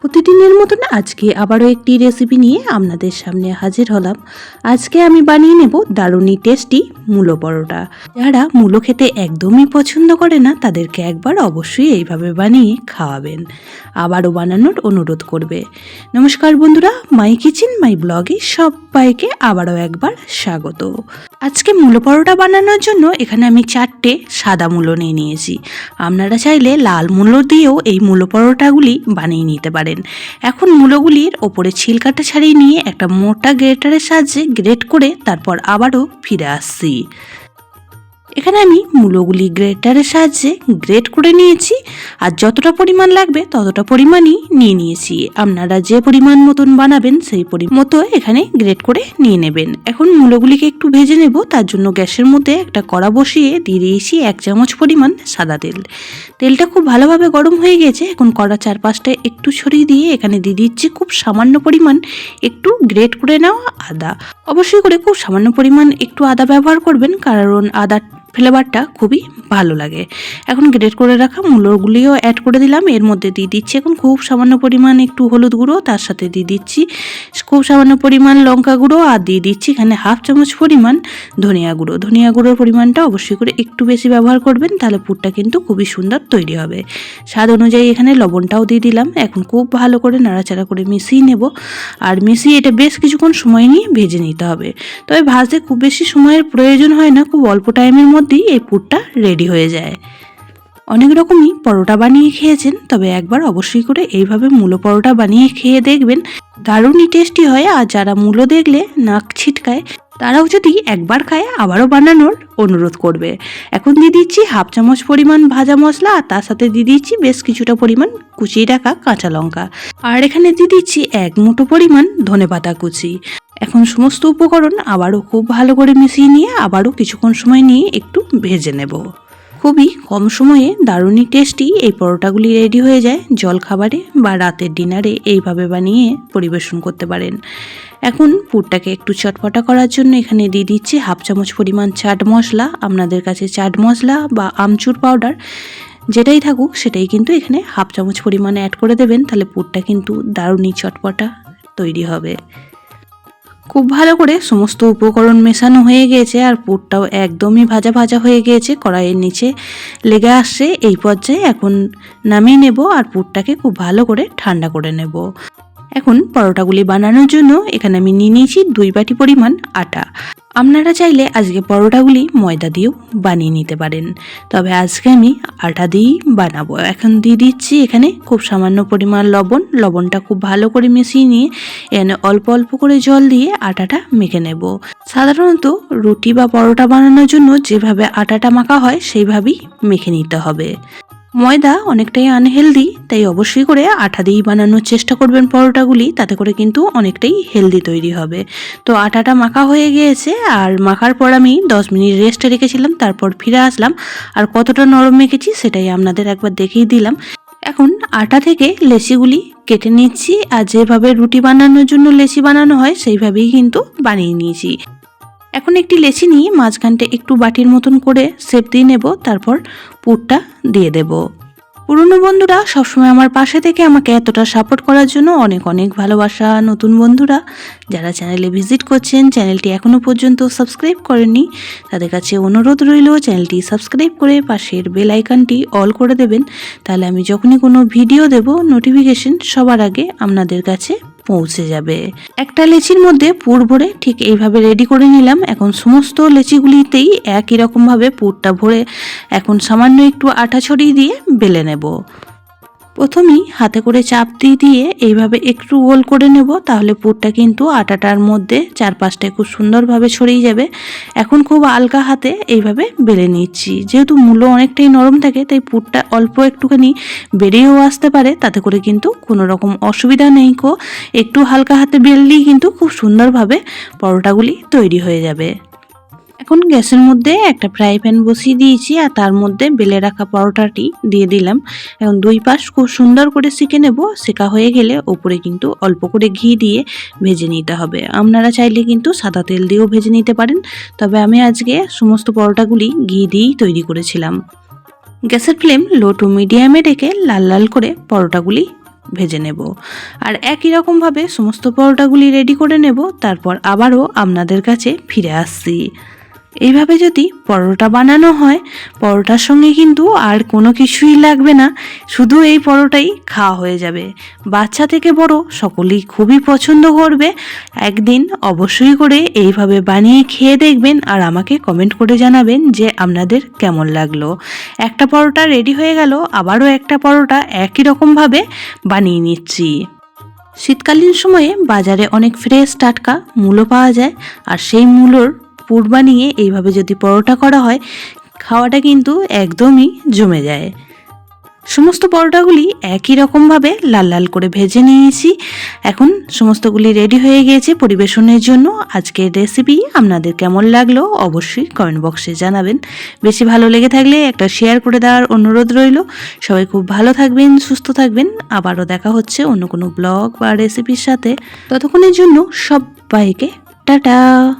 প্রতিদিনের মতন আজকে আবারও একটি রেসিপি নিয়ে আপনাদের সামনে হাজির হলাম। আজকে আমি বানিয়ে নেব দারুণই টেস্টি মূলো পরোটা। যারা মূলো খেতে একদমই পছন্দ করে না, তাদেরকে একবার অবশ্যই এইভাবে বানিয়ে খাওয়াবেন। আবারও বানানোর অনুরোধ করবে। নমস্কার বন্ধুরা মাই কিচেন মাই ব্লগে সবাইকে আবারও একবার স্বাগত। আজকে মূলো পরোটা বানানোর জন্য এখানে আমি চারটে সাদা মূলো নিয়ে নিয়েছি। আপনারা চাইলে লাল মূলো দিয়েও এই মূলো পরোটাগুলি বানিয়ে নিতে পারেন। এখন মূলোগুলির ওপরে ছিলকাটা ছাড়িয়ে নিয়ে একটা মোটা গ্রেটারের সাহায্যে গ্রেট করে তারপর আবারও ফিরে আসছি। এখানে আমি মূলোগুলি গ্রেটারের সাহায্যে গ্রেট করে নিয়েছি, আর যতটা পরিমাণ লাগবে ততটা পরিমাণই নিয়ে নিয়েছি। আপনারা যে পরিমাণ মতন বানাবেন সেই মতো এখানে গ্রেট করে নিয়ে নেবেন। এখন মূলোগুলিকে একটু ভেজে নেব, তার জন্য গ্যাসের মধ্যে একটা কড়া বসিয়ে দিয়ে দিয়েছি এক চামচ পরিমাণ সাদা তেল। তেলটা খুব ভালোভাবে গরম হয়ে গেছে, এখন কড়া চারপাশটা একটু ছড়িয়ে দিয়ে এখানে দিয়ে দিচ্ছি খুব সামান্য পরিমাণ একটু গ্রেট করে নেওয়া আদা। অবশ্যই করে খুব সামান্য পরিমাণ একটু আদা ব্যবহার করবেন, কারণ আদার ফ্লেভারটা খুবই ভালো লাগে। এখন গ্রেট করে রাখা মূলগুলিও অ্যাড করে দিলাম। এর মধ্যে দিয়ে দিচ্ছি এখন খুব সামান্য পরিমাণ একটু হলুদ গুঁড়ো, তার সাথে দিয়ে দিচ্ছি খুব সামান্য পরিমাণ লঙ্কা গুঁড়ো আর দিয়ে দিচ্ছি এখানে হাফ চামচ পরিমাণ ধনিয়া গুঁড়ো। ধনিয়া গুঁড়োর পরিমাণটা অবশ্যই করে একটু বেশি ব্যবহার করবেন, তাহলে পুরটা কিন্তু খুবই সুন্দর তৈরি হবে। স্বাদ অনুযায়ী এখানে লবণটাও দিয়ে দিলাম। এখন খুব ভালো করে নাড়াচাড়া করে মিশিয়ে নেব। আর মিশিয়ে এটা বেশ কিছুক্ষণ সময় নিয়ে ভেজে নিতে হবে। তবে ভাজতে খুব বেশি সময়ের প্রয়োজন হয় না, খুব অল্প টাইমের মধ্যেই এই পুরটা রেডি হয়ে যায়। অনেক রকমই পরোটা বানিয়ে খেয়েছেন, তবে একবার অবশ্যই করে এইভাবে মূলো পরোটা বানিয়ে খেয়ে দেখবেন। দারুণই টেস্টি হয় আর যারা মূলো দেখলে নাক ছিটকায়, তারাও যদি একবার খায় আবারও বানানোর অনুরোধ করবে। এখন দিয়ে দিচ্ছি হাফ চামচ পরিমাণ ভাজা মশলা, আর তার সাথে দিয়ে দিচ্ছি বেশ কিছুটা পরিমাণ কুচিয়ে রাখা কাঁচা লঙ্কা। আর এখানে দিয়ে দিচ্ছি এক মুঠো পরিমাণ ধনেপাতা কুচি। এখন সমস্ত উপকরণ আবারও খুব ভালো করে মিশিয়ে নিয়ে আবারও কিছুক্ষণ সময় নিয়ে একটু ভেজে নেব। খুবই কম সময়ে দারুণই টেস্টি এই পরোটাগুলি রেডি হয়ে যায় জল খাবারে বা রাতের ডিনারে এইভাবে বানিয়ে পরিবেশন করতে পারেন। এখন পুরটাকে একটু চটপটা করার জন্য এখানে দিয়ে দিচ্ছি হাফ চামচ পরিমাণ চাট মশলা, আপনাদের কাছে চাট মশলা বা আমচুর পাউডার যেটাই থাকুক সেটাই কিন্তু এখানে হাফ চামচ পরিমাণে অ্যাড করে দেবেন, তাহলে পুরটা কিন্তু দারুণই চটপটা তৈরি হবে। খুব ভালো করে সমস্ত উপকরণ মেশানো হয়ে গিয়েছে আর পুরটাও একদমই ভাজা ভাজা হয়ে গিয়েছে কড়াইয়ের নিচে লেগে আসছে। এই পর্যায়ে এখন নামিয়ে নেব আর পুরটাকে খুব ভালো করে ঠান্ডা করে নেব। এখন পরোটাগুলি বানানোর জন্য এখানে আমি নিয়ে নিয়েছি দুই বাটি পরিমাণ আটা। আপনারা চাইলে আজকে পরোটাগুলি ময়দা দিয়েও বানিয়ে নিতে পারেন। তবে আজকে আমি আটা দিয়েই বানাবো। এখন দিয়ে দিচ্ছি এখানে খুব সামান্য পরিমাণ লবণ। লবণটা খুব ভালো করে মিশিয়ে নিয়ে এখানে অল্প অল্প করে জল দিয়ে আটাটা মেখে নেব। সাধারণত রুটি বা পরোটা বানানোর জন্য যেভাবে আটাটা মাখা হয়, সেইভাবেই মেখে নিতে হবে। ময়দা অনেকটাই আনহেলদি তাই অবশ্যই করে আটা দিয়েই বানানোর চেষ্টা করবেন পরোটাগুলি, তাতে করে কিন্তু অনেকটাই হেলদি তৈরি হবে। তো আটাটা মাখা হয়ে গিয়েছে, আর মাখার পর আমি দশ মিনিট রেস্টে রেখেছিলাম, তারপর ফিরে আসলাম, আর কতটা নরম মেখেছি সেটাই আপনাদের একবার দেখিয়ে দিলাম। এখন আটা থেকে লেচিগুলি কেটে নিচ্ছি, আর যেভাবে রুটি বানানোর জন্য লেচি বানানো হয়, সেইভাবেই কিন্তু বানিয়ে নিয়েছি। এখন একটি লেচি নিয়ে মাঝখানটা একটু বাটির মতন করে সেপ দিয়ে নেব, তারপর পুরটা দিয়ে দেব। পুরনো বন্ধুরা, সবসময় আমার পাশে থেকে আমাকে এতটা সাপোর্ট করার জন্য অনেক অনেক ভালোবাসা। নতুন বন্ধুরা, যারা চ্যানেলে ভিজিট করছেন চ্যানেলটি এখনও পর্যন্ত সাবস্ক্রাইব করেননি, তাদের কাছে অনুরোধ রইল চ্যানেলটি সাবস্ক্রাইব করে পাশের বেল আইকনটি অল করে দেবেন। তাহলে আমি যখনই কোনো ভিডিও দেব নোটিফিকেশন সবার আগে আপনাদের কাছে পৌঁছে যাবে। একটা লেচির মধ্যে পুর ভরে ঠিক এইভাবে রেডি করে নিলাম। এখন সমস্ত লেচিগুলিতেই একই রকমভাবে পুরটা ভরে এখন সামান্য একটু আটা ছড়িয়ে দিয়ে বেলে নেব। প্রথমেই হাতে করে চাপ দিয়ে দিয়ে এইভাবে একটু গোল করে নেব, তাহলে পুরটা কিন্তু আটাটার মধ্যে চারপাশটায় খুব সুন্দরভাবে ছড়িয়ে যাবে। এখন খুব আলগা হাতে এইভাবে বেলে নিচ্ছি। যেহেতু মূল্য অনেকটাই নরম থাকে, তাই পুরটা অল্প একটুখানি বেরিয়েও আসতে পারে, তাতে করে কিন্তু কোনো রকম অসুবিধা নেই কো। একটু হালকা হাতে বেললেই কিন্তু খুব সুন্দরভাবে পরোটাগুলি তৈরি হয়ে যাবে। এখন গ্যাসের মধ্যে একটা ফ্রাই প্যান বসিয়ে দিয়েছি আর তার মধ্যে বেলে রাখা পরোটাটি দিয়ে দিলাম। এখন দুই পাশ খুব সুন্দর করে শিখে নেব। শেখা হয়ে গেলে ওপরে কিন্তু অল্প করে ঘি দিয়ে ভেজে নিতে হবে। আপনারা চাইলে কিন্তু সাদা তেল দিয়েও ভেজে নিতে পারেন। তবে আমি আজকে সমস্ত পরোটাগুলি ঘি দিয়েই তৈরি করেছিলাম। গ্যাসের ফ্লেম লো টু মিডিয়ামে রেখে লাল লাল করে পরোটাগুলি ভেজে নেব। আর একই রকমভাবে সমস্ত পরোটাগুলি রেডি করে নেব। তারপর আবারও আপনাদের কাছে ফিরে আসছি। এইভাবে যদি পরোটা বানানো হয়, পরোটার সঙ্গে কিন্তু আর কোনো কিছুই লাগবে না। শুধু এই পরোটাই খাওয়া হয়ে যাবে। বাচ্চা থেকে বড় সকলেই খুবই পছন্দ করবে। একদিন অবশ্যই করে এইভাবে বানিয়ে খেয়ে দেখবেন আর আমাকে কমেন্ট করে জানাবেন যে আপনাদের কেমন লাগল। একটা পরোটা রেডি হয়ে গেল, আবারও একটা পরোটা একই রকমভাবে বানিয়ে নিচ্ছি। শীতকালীন সময়ে বাজারে অনেক ফ্রেশ টাটকা মূলো পাওয়া যায় আর সেই মূলোর পুর বানিয়ে এইভাবে যদি পরোটা করা হয়, খাওয়াটা কিন্তু একদমই জমে যায়। সমস্ত পরোটাগুলি একই রকমভাবে লাল লাল করে ভেজে নিয়েছি। এখন সমস্তগুলি রেডি হয়ে গিয়েছে পরিবেশনের জন্য। আজকের রেসিপি আপনাদের কেমন লাগল অবশ্যই কমেন্ট বক্সে জানাবেন। বেশি ভালো লেগে থাকলে একটা শেয়ার করে দেওয়ার অনুরোধ রইল। সবাই খুব ভালো থাকবেন, সুস্থ থাকবেন। আবারও দেখা হচ্ছে অন্য কোনো ব্লগ বা রেসিপির সাথে। ততক্ষণের জন্য সবাইকে টাটা।